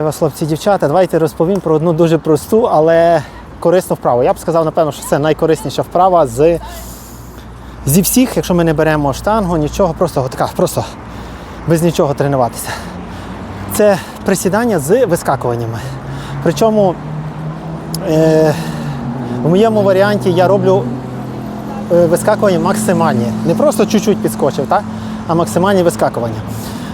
Вас, хлопці, дівчата, давайте розповім про одну дуже просту, але корисну вправу. Я б сказав, напевно, що це найкорисніша вправа з, зі всіх, якщо ми не беремо штангу, нічого, просто така, просто без нічого тренуватися. Це присідання з вискакуваннями. Причому е, в моєму варіанті я роблю е, вискакування максимальні. Не просто чуть-чуть підскочив, так? а максимальні вискакування.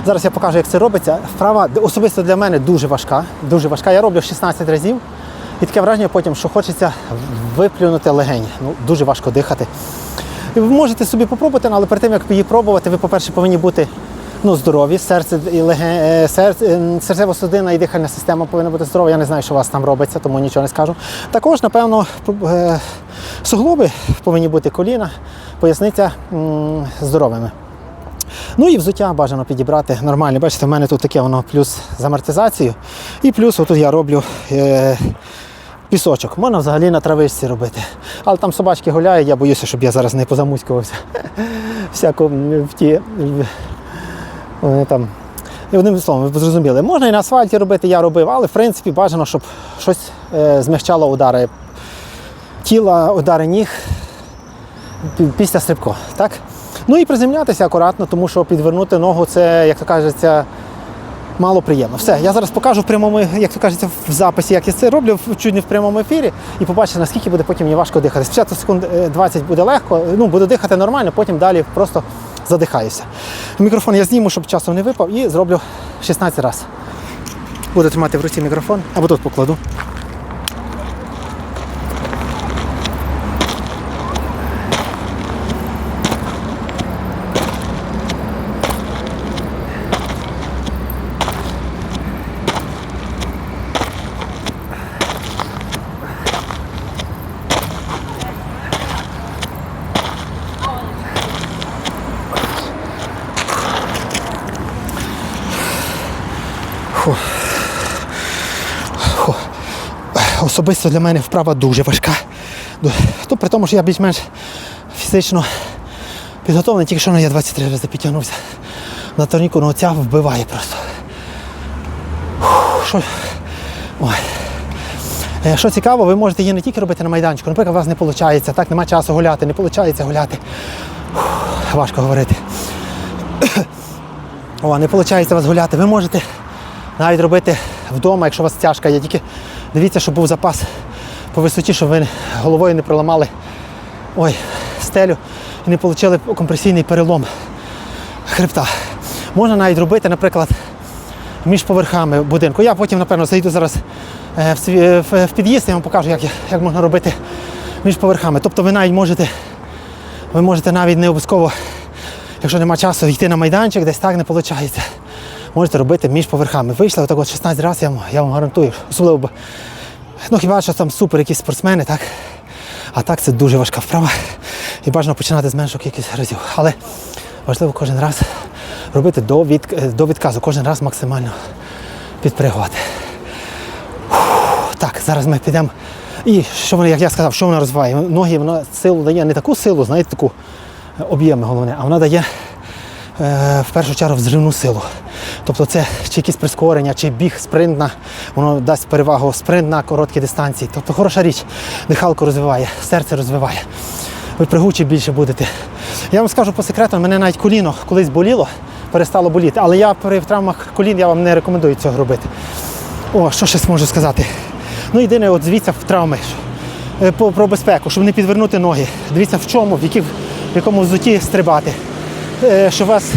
Зараз я покажу, як це робиться. Вправа особисто для мене дуже важка. Дуже важка. Я роблю 16 разів. І таке враження потім, що хочеться виплюнути легені. Ну, дуже важко дихати. І ви можете собі попробувати, але перед тим, як її пробувати, ви, по-перше, повинні бути ну, здорові. Серце і леген... е, серце, серцево-судинна і дихальна система повинна бути здорова. Я не знаю, що у вас там робиться, тому нічого не скажу. Також, напевно, е, суглоби повинні бути коліна, поясниця здоровими. Ну і взуття бажано підібрати нормальне. Бачите, в мене тут таке воно плюс з амортизацією. І плюс отут я роблю е, пісочок. Можна взагалі на травичці робити. Але там собачки гуляють, я боюся, щоб я зараз не позамуськувався. Всяко в ті. Вони там. І одним словом, ви зрозуміли, можна і на асфальті робити, я робив, але в принципі бажано, щоб щось е, змягчало удари тіла, удари ніг після стрибку. Так? Ну і приземлятися акуратно, тому що підвернути ногу це, як то кажеться, мало приємно. Все, я зараз покажу в прямому, як то кажеться, в записі, як я це роблю, чуть не в прямому ефірі, і побачите, наскільки буде потім мені важко дихати. Спочатку секунд е, 20 буде легко, ну буду дихати нормально, потім далі просто задихаюся. Мікрофон я зніму, щоб часом не випав, і зроблю 16 разів. Буду тримати в руці мікрофон, або тут покладу. Фу. Особисто для мене вправа дуже важка. Ду- при тому, що я більш-менш фізично підготовлений, тільки що ну, я 23 рази підтягнувся на турніку, ну ця вбиває просто. Фу, Що? Ой. Е, Що цікаво, ви можете її не тільки робити на майданчику. Наприклад, у вас не виходить, так, немає часу гуляти, не виходить гуляти. Фу, Важко говорити. О, не виходить у вас гуляти. Ви можете навіть робити вдома, якщо у вас тяжка є. Тільки дивіться, щоб був запас по висоті, щоб ви головою не проламали ой, стелю і не отримали компресійний перелом хребта. Можна навіть робити, наприклад, між поверхами будинку. Я потім, напевно, зайду зараз е, в, свій- в, під'їзд, я вам покажу, як, як можна робити між поверхами. Тобто ви навіть можете, ви можете навіть не обов'язково, якщо немає часу, йти на майданчик, десь так не виходить. Можете робити між поверхами. Вийшли отак от 16 разів, я вам, я вам гарантую. Особливо, ну хіба що там супер якісь спортсмени, так? А так це дуже важка вправа. І бажано починати з меншої кількості разів. Але важливо кожен раз робити до, від, до відказу, кожен раз максимально підпригувати. Так, зараз ми підемо. І що вона, як я сказав, що вона розвиває? Ноги вона силу дає не таку силу, знаєте, таку е, об'єми головне, а вона дає е, в першу чергу взривну силу. Тобто це чи якісь прискорення, чи біг спринтна, воно дасть перевагу спринт на короткій дистанції. Тобто хороша річ, дихалку розвиває, серце розвиває. Ви пригучі більше будете. Я вам скажу по секрету, мене навіть коліно колись боліло, перестало боліти, але я при травмах колін я вам не рекомендую цього робити. О, що ще можу сказати? Ну, єдине, от дивіться в травми е, про безпеку, щоб не підвернути ноги. Дивіться в чому, в, які, в якому взуті стрибати. Е, Щоб у вас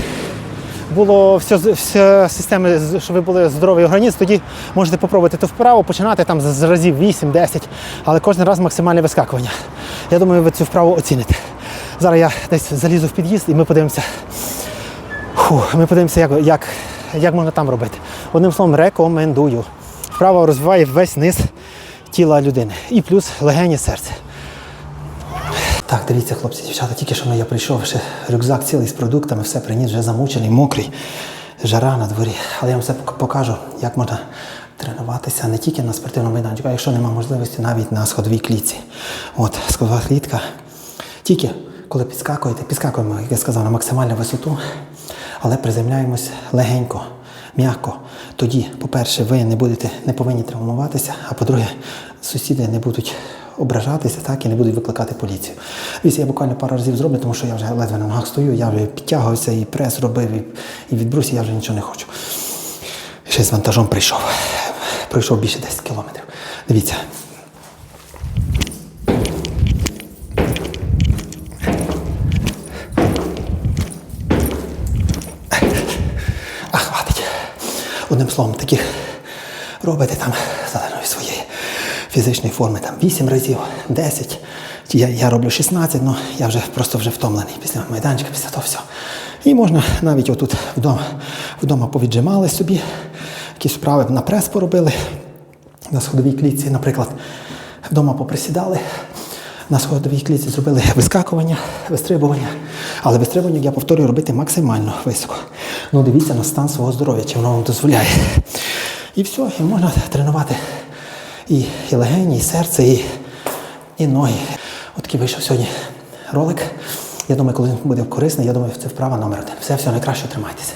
було все, все системи, щоб ви були здоровий організм, тоді можете попробувати ту вправу, починати там з разів 8-10, але кожен раз максимальне вискакування. Я думаю, ви цю вправу оціните. Зараз я десь залізу в під'їзд і ми подивимося. Фу, ми подивимося, як, як, як можна там робити. Одним словом, рекомендую. Вправа розвиває весь низ тіла людини. І плюс легені серця. Так, дивіться, хлопці, дівчата, тільки що я прийшов, ще рюкзак цілий з продуктами, все приніс, вже замучений, мокрий, жара на дворі. Але я вам все покажу, як можна тренуватися не тільки на спортивному майданчику, а якщо немає можливості, навіть на сходовій клітці. От, сходова клітка. Тільки коли підскакуєте, підскакуємо, як я сказав, на максимальну висоту, але приземляємось легенько. м'яко, тоді, по-перше, ви не будете не повинні травмуватися, а по-друге, сусіди не будуть ображатися так, і не будуть викликати поліцію. Дивіться, я буквально пару разів зроблю, тому що я вже ледве на ногах стою, я вже підтягувався і прес робив, і, і від я вже нічого не хочу. Ще з вантажом прийшов. Пройшов більше 10 кілометрів. Дивіться. А хватить. Одним словом, таких робите там залежно від своєї фізичної форми там 8 разів, 10. Я, я роблю 16, але я вже просто вже втомлений після майданчика, після того всього. І можна навіть отут вдома, вдома повіджимали собі, якісь вправи на прес поробили. На сходовій клітці, наприклад, вдома поприсідали. На сходовій клітці зробили вискакування, вистрибування. Але вистрибування, я повторюю, робити максимально високо. Ну, дивіться на стан свого здоров'я, чи воно вам дозволяє. І все, і можна тренувати і, і легені, і серце, і, і ноги. От такий вийшов сьогодні ролик. Я думаю, коли він буде корисний, я думаю, це вправа номер один. Все, все найкраще, тримайтеся.